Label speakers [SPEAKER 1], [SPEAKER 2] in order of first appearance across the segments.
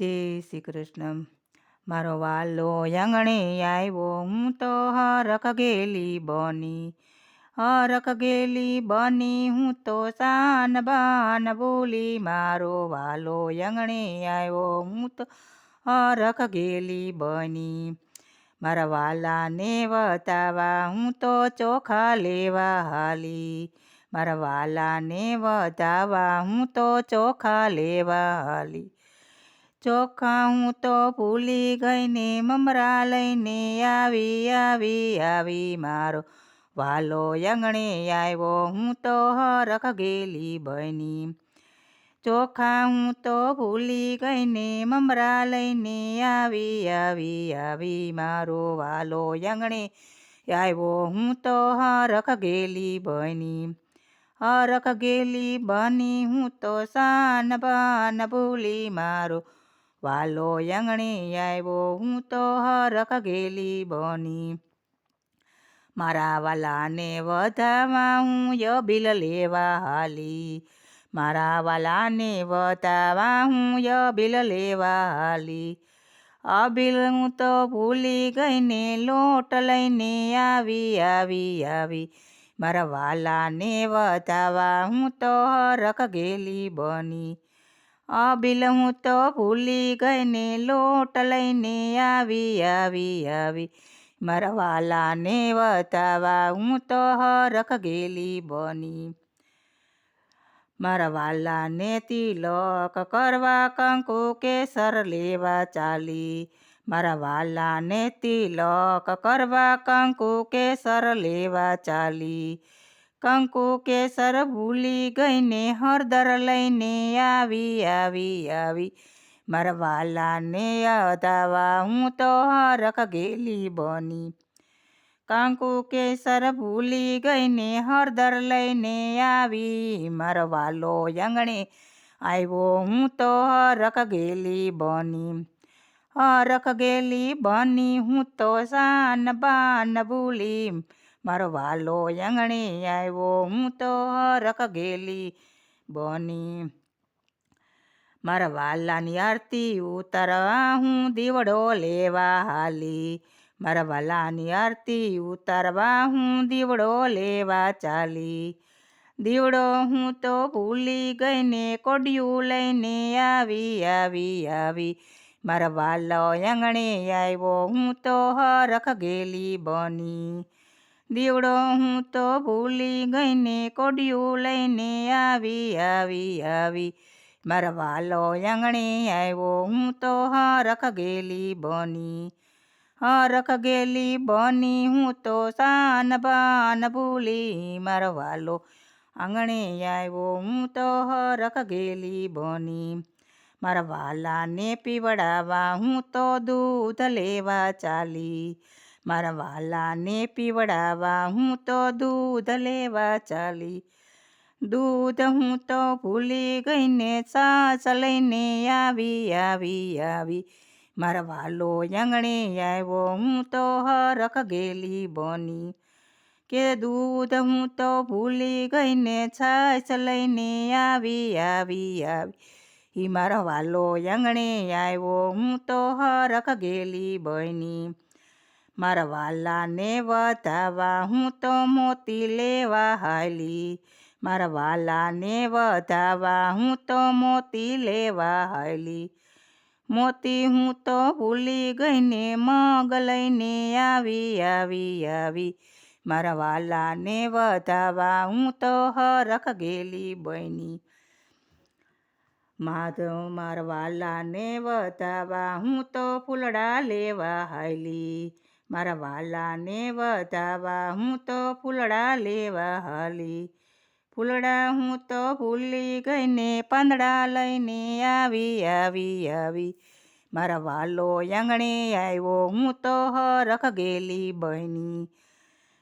[SPEAKER 1] જય શ્રી કૃષ્ણ મારો વાલો આંગણે આવ્યો. હું તો હરખ ગેલી બની, હરખ ગેલી બની. હું તો સાન બાન બોલી. મારો વાલો આંગણે આવ્યો. હું તો હરખ ગેલી બની. મારા વાલાને વતાવા. હું તો ચોખા લેવા હાલી. મારા વાલાને વધાવા હું તો ચોખા લેવા હાલી. ચોખા હું તો ભૂલી ગઈને મમરા લઈને આવી આવી આવી મારો વાલો આંગણે આવ્યો. હું તો હરખ ગેલી બની. ચોખા હું તો ભૂલી ગઈને મમરા લઈને આવી આવી આવી મારો વાલો આંગણે આવ્યો. હું તો હરખ ગેલી બની, હરખ ગેલી બની. હું તો સાન બાન ભૂલી મારો વાલો યંગણી આવ્યો, હું તો હરખ ગેલી બની. મારા વાલાને વધાવા હું બિલ લેવા હાલી. મારા વાલાને વધાવા હું બિલ લેવા હાલી. અબિલ હું તો ભૂલી ગઈને લોટ લઈને આવી આવી આવી. મારા વાલાને વધાવા હું તો હરખ ગેલી બની. અબીલ હું તો ભૂલી ગઈને લોટ લઈને આવી આવી આવી. મારા વાલાને વતાવા હું તો હરખ ગેલી બની. મારા વાલાને તિલક કરવા કંકુ કેસર લેવા ચાલી. મારા વાલાને તિલક કરવા કંકુ કેસર લેવા ચાલી. કંકુ કેસર ભૂલી ગઈને હળદર લઈને આવી આવી આવી. મારા વાલાને અદાવા હું તો હરખ ગેલી બની. કંકુ કેસર ભૂલી ગઈને હળદર લઈને આવી. મારો આંગણે આવ્યો હું તો હરખ ગેલી બની. હરખ ગેલી બની હું તો સાન બાન ભૂલી. મારો વાલો આંગણે આવ્યો. હું તો હરખ ગેલી બની. મારા વાલાની આરતી ઉતારવા હું દીવડો લેવા હાલી. મારા વાલાની આરતી ઉતારવા હું દીવડો લેવા ચાલી. દીવડો હું તો ભૂલી ગઈને કોડિયું લઈને આવી આવી આવી. મારા વાલો આંગણે આવ્યો. હું તો હરખ ગેલી બની. દીવડો હું તો ભૂલી ગઈને કોડિયું લઈને આવી આવી આવી. મારા વાલો આંગણે આવ્યો, હું તો હરખ ગેલી બની. હરખ ગેલી બની, હું તો સાન બાન ભૂલી. મારો વાલો આંગણે આવ્યો, હું તો હરખ ગેલી બની. મારા વાલાને પીવડાવા હું તો દૂધ લેવા ચાલી. મારા વાલાને પીવડાવા હું તો દૂધ લેવા ચાલી. દૂધ હું તો ભૂલી ગઈને સાસ લઈને આવી આવી આવી. મારા વાલો આંગણે આવ્યો, હું તો હરખ ગેલી બની. કે દૂધ હું તો ભૂલી ગઈને છાસ લઈને આવી આવી આવી. ઈ મારો વાલો આંગણે આવ્યો, હું તો હરખ ગેલી બની. મારા વાલાને વધાવા, હું તો મોતી લેવા હાલી. મારા વાલાને વધાવા, હું તો મોતી લેવા હાલી. મોતી હું તો ભૂલી ગઈને મગ લઈને આવી આવી આવી. મારા વાલાને વધાવા, હું તો હરખ ગેલી બની. માધવ, મારા વાલાને વધાવા, હું તો ફૂલડા લેવા હાલી. મારા વાલાને વધાવા હું તો ફૂલડા લેવા હાલી. ફૂલડા હું તો ભૂલી ગઈને પાંદડા લઈને આવી આવી આવી. મારા વાલો આંગણે આવ્યો, હું તો હરખ ગેલી બની.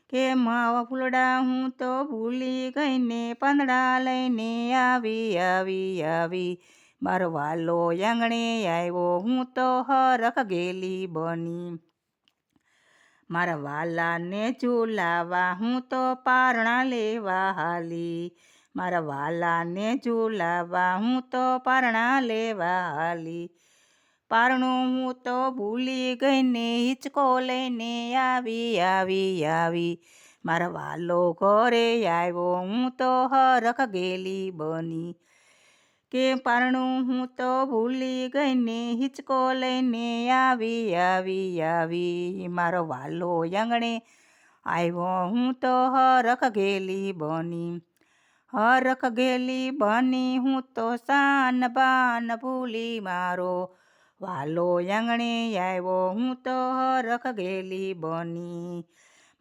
[SPEAKER 1] કે માવા ફૂલડા હું તો ભૂલી ગઈને પાંદડા લઈને આવી આવી આવી. મારો વાલો આંગણે આવ્યો, હું તો હરખ ગેલી બની. મારા વાલાને ઝૂલાવા, હું તો પારણા લેવા હાલી. મારા વાલાને ઝૂલાવા, હું તો પારણા લેવા હાલી. પારણું હું તો ભૂલી ગઈને હિચકો લઈને આવી આવી આવી. મારા વાલો ઘરે આવ્યો, હું તો હરખ ગેલી બની. કે પારણું હું તો ભૂલી ગઈને હિચકો લઈને આવી આવી આવી. મારો વાલો આંગણે આવ્યો હું તો હરખ ગેલી બની, હરખ ગેલી બની. હું તો સાન બાન ભૂલી મારો વાલો આંગણે આવ્યો હું તો હરખ ગેલી બની.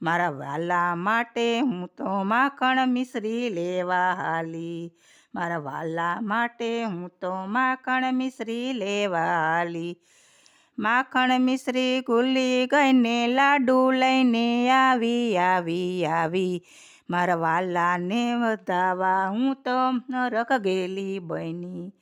[SPEAKER 1] મારા વાલા માટે હું તો માખણ મિશ્રી લેવા હાલી. મારા વાલા માટે હું તો માખણ મિશ્રી લેવાલી. માખણ મિશ્રી ગુલી ગઈને લાડુ લઈને આવી આવી આવી. મારા વાલાને વધાવા હું તો નરક ગેલી બની.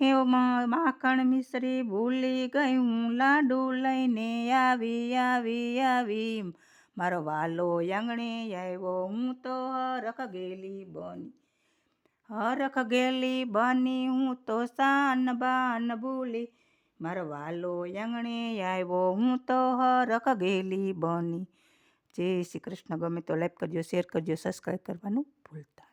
[SPEAKER 1] એમાં માખણ મિશ્રી ભૂલી ગઈ હું, લાડુ લઈને આવી આવી આવી. મારો વાલો આંગણે આવ્યો હું તો હરખ ગેલી બની. હરખ ગેલી, બની હું તો સાન બાન ભૂલી. મારો વાલો યંગણે આવ્યો, હું તો હરખ ગેલી, બની. જય શ્રી કૃષ્ણ. ગમે તો લાઈક કરજો શેર કરજો સબસ્ક્રાઈબ કરવાનું ભૂલતા